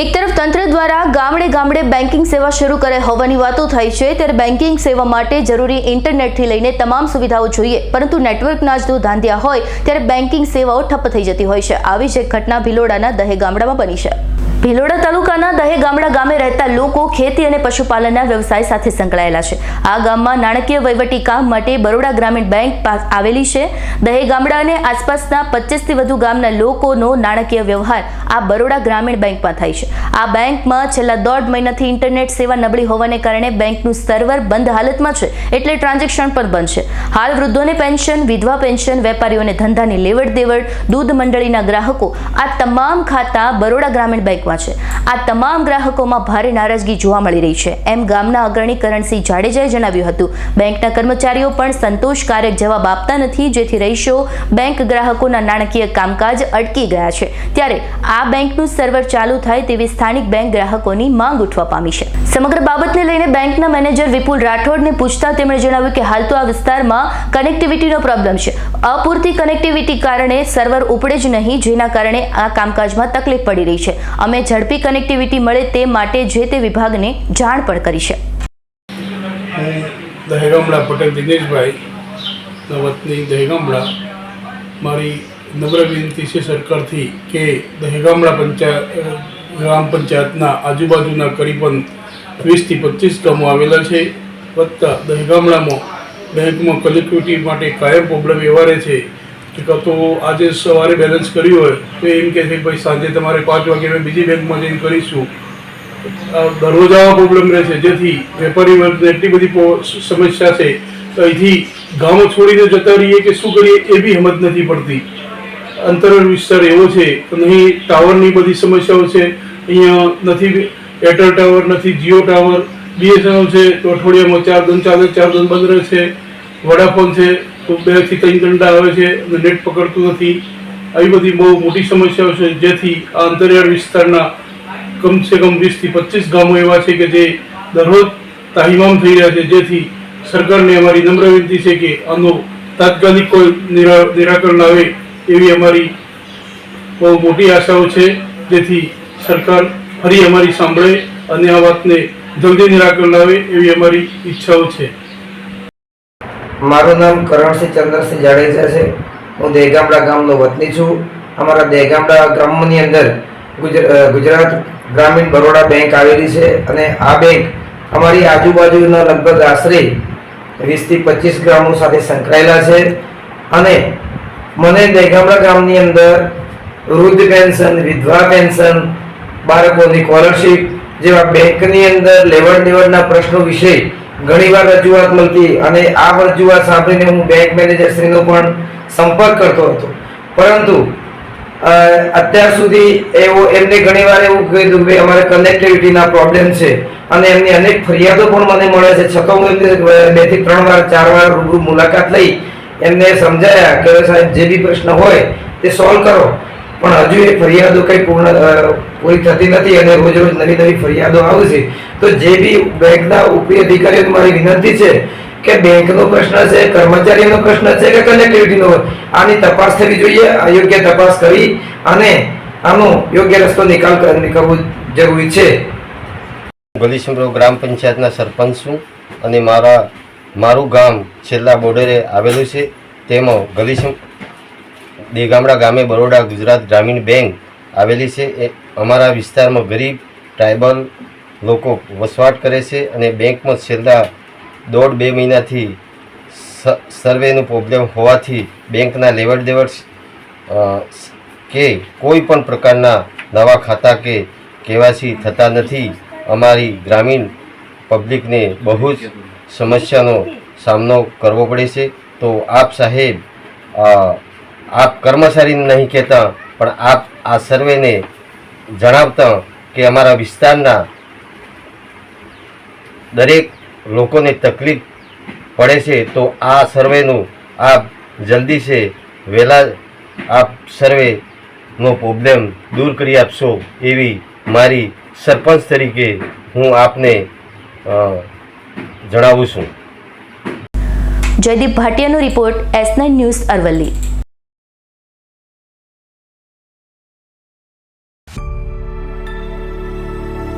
એક તરફ તંત્ર દ્વારા ગામડે ગામડે બેન્કિંગ સેવા શરૂ કરે હોવાની વાતો થઈ છે, ત્યારે બેન્કિંગ સેવા માટે જરૂરી ઇન્ટરનેટથી લઈને તમામ સુવિધાઓ જોઈએ. પરંતુ નેટવર્કના જ જો ધાંધ્યા હોય, ત્યારે બેન્કિંગ સેવાઓ ઠપ્પ થઈ જતી હોય છે. આવી જ એક ઘટના ભિલોડાના દહે ગામડામાં બની છે. ભિલોડા તાલુકાના દહે ગામડા ગામે રહેતા લોકો ખેતી અને પશુપાલનના વ્યવસાય સાથે સંકળાયેલા છે. આ ગામમાં નાણાકીય વહીવટી કામ માટે બરોડા ગ્રામીણ બેંક આવેલી છે. દહે ગામડા અને આસપાસના પચીસથી વધુ ગામના લોકોનો નાણાકીય વ્યવહાર આ બરોડા ગ્રામીણ બેંકમાં થાય છે. આ બેંકમાં છેલ્લા દોઢ મહિનાથી ઇન્ટરનેટ સેવા નબળી હોવાને કારણે બેંકનું સર્વર બંધ હાલતમાં છે એટલે ટ્રાન્ઝેક્શન પણ બંધ છે. હાલ વૃદ્ધોને પેન્શન, વિધવા પેન્શન, વેપારીઓને ધંધાની લેવડ દેવડ દૂધ મંડળીના ગ્રાહકો આ તમામ ખાતા બરોડા ગ્રામીણ બેંકમાં છે. આ તમામ ગ્રાહકોમાં ભારે નારાજગી જોવા મળી રહી છે. એમ ગામના અગ્રણી કરણસિંહ જાડેજાએ જણાવ્યું હતું. બેંકના કર્મચારીઓ પણ સંતોષકારક જવાબ આપતા નથી, જેથી રહીશો બેંક ગ્રાહકોના નાણાકીય કામકાજ અટકી ગયા છે. ત્યારે આ બેંકનું સર્વર ચાલુ થાય તેવી સ્થાનિક બેંક ગ્રાહકોની માંગ ઉઠવા પામી છે. સમગ્ર બાબતને લઈને બેંકના મેનેજર વિપુલ રાઠોડને પૂછતા તેમણે જણાવ્યું કે હાલ તો આ વિસ્તારમાં કનેક્ટિવિટીનો પ્રોબ્લેમ છે. અપૂરતી કનેક્ટિવિટી કારણે સર્વર ઉપડે જ નહીં, જેના કારણે આ કામકાજમાં તકલીફ પડી રહી છે. અમે ઝડપી કનેક્ટિવિટી મળે તે માટે જે તે વિભાગને જાણ પણ કરી છે. દહેગામડા પટેલ દિનેશભાઈ વતની દહેગામડા. મારી નમ્ર વિનંતી છે સરકારથી કે દહેગામડા પંચાયત ગ્રામ પંચાયતના આજુબાજુના કરીબન વીસથી પચીસ ગામો આવેલા છે, વત્તા દહેગામડામાં બેંકમાં કનેક્ટિવિટી માટે કાયમ પ્રોબ્લેમ એવા છે. કે તો આજે સવારે બેલેન્સ કર્યું હોય, તો એમ કહે છે કે ભાઈ સાંજે તમારે પાંચ વાગે અમે બીજી બેંકમાં જઈને કરીશું. દરરોજ આવા પ્રોબ્લેમ રહે છે જેથી વેપારી વર્ગને એટલી બધી સમસ્યા છે. તો અહીંથી ગામો છોડીને જતા રહીએ કે શું કરીએ એ બી સમજ નથી પડતી. અંતર વિસ્તાર એવો છે નહીં, ટાવરની બધી સમસ્યાઓ છે. અહીંયા નથી એરટેલ ટાવર નથી, જીઓ ટાવર બીએસએનએલ છે, તો અઠવાડિયામાં ચાર દન ચાલે ચાર દન બંધ રહે છે વડાફોન છે તો બેથી ત્રણ ઘંટા આવે છે અને નેટ પકડતું નથી. આવી બધી બહુ મોટી સમસ્યાઓ છે, જેથી આ અંતરિયાળ વિસ્તારના કમસે કમ વીસથી પચીસ ગામો એવા છે કે જે દરરોજ તાહિમામ થઈ રહ્યા છે, જેથી સરકારને અમારી નમ્ર વિનંતી છે કે આનો તાત્કાલિક કોઈ નિરાકરણ આવે એવી અમારી બહુ મોટી આશાઓ છે. જેથી સરકાર ફરી અમારી સાંભળે અને આ વાતને જલ્દી નિરાકરણ લાવે એવી અમારી ઈચ્છાઓ છે. મારું નામ કરણસિંહ ચંદ્રસિંહ જાડેજા છે. હું દેગામડા ગામનો વતની છું. અમારા દેગામડા ગામની અંદર ગુજરાત ગ્રામીણ બરોડા બેંક આવેલી છે અને આ બેંક અમારી આજુબાજુના લગભગ આશરે વીસથી પચીસ ગ્રામો સાથે સંકળાયેલા છે અને મને દેગામડા ગામની અંદર વૃદ્ધ પેન્શન, વિધવા પેન્શન, બાળકોની સ્કોલરશીપ જેવા બેંકની અંદર લેવડ દેવડના પ્રશ્નો વિશે ઘણીવાર રજૂઆત મળતી અને આ રજૂઆત સાંભળીને હું બેંક મેનેજરશ્રીનો પણ સંપર્ક કરતો હતો. પરંતુ અત્યાર સુધી એવો એમને ઘણીવાર એવું કીધું કે અમારે કનેક્ટિવિટીના પ્રોબ્લેમ છે અને એમની અનેક ફરિયાદો પણ મને મળે છે. છતાં હું એમને બેથી ત્રણ વાર, ચાર વાર રૂબરૂ મુલાકાત લઈ એમને સમજાયા કે સાહેબ, જે બી પ્રશ્ન હોય તે સોલ્વ કરો. પણ હજુ એ ફરિયાદો કઈ પૂર્ણ પૂરી થતી નથી અને રોજ રોજ નવી નવી ફરિયાદો આવશે તો જે બી બેંકના ઉપરી અધિકારીઓને મારી વિનંતી છે કે બેંકનો પ્રશ્ન છે કર્મચારીનો પ્રશ્ન છે કે કનેક્ટિવિટીનો આની તપાસ થવી જોઈએ યોગ્ય તપાસ કરી અને આનો યોગ્ય રસ્તો નિકાલ કરવો જરૂરી છે. ગલીસમરો ગ્રામ પંચાયતના સરપંચ છું અને મારા, મારું ગામ છેલ્લા બોર્ડરે આવેલું છે. તેમાં ગલીસમ દેગામડા ગામે બરોડા ગુજરાત ગ્રામીણ બેંક આવેલી છે. એ અમારા વિસ્તારમાં ગરીબ, ટ્રાઇબલ લોકો વસવાટ કરે છે અને બેંકમાં છેલ્લા દોઢ બે મહિનાથી સર્વેનો પ્રોબ્લેમ હોવાથી બેંકના લેવડ દેવડ કે કોઈ પણ પ્રકારના નવા ખાતા કે કેવાસી થતા નથી. અમારી ગ્રામીણ પબ્લિકને બહુ જ સમસ્યાનો સામનો કરવો પડે છે. તો આપ સાહેબ આપ કર્મચારીને નહીં કહેતા, પણ આપ આ સર્વેને જણાવતા કે અમારા વિસ્તારના દરેક લોકોને તકલીફ પડે છે, તો આ સર્વેનું આપ જલ્દી છે, વહેલા આપ સર્વેનો પ્રોબ્લેમ દૂર કરી આપશો એવી મારી સરપંચ તરીકે હું આપને જણાવું છું. Jaydeep ભાટિયાનો report S nine news Aravalli.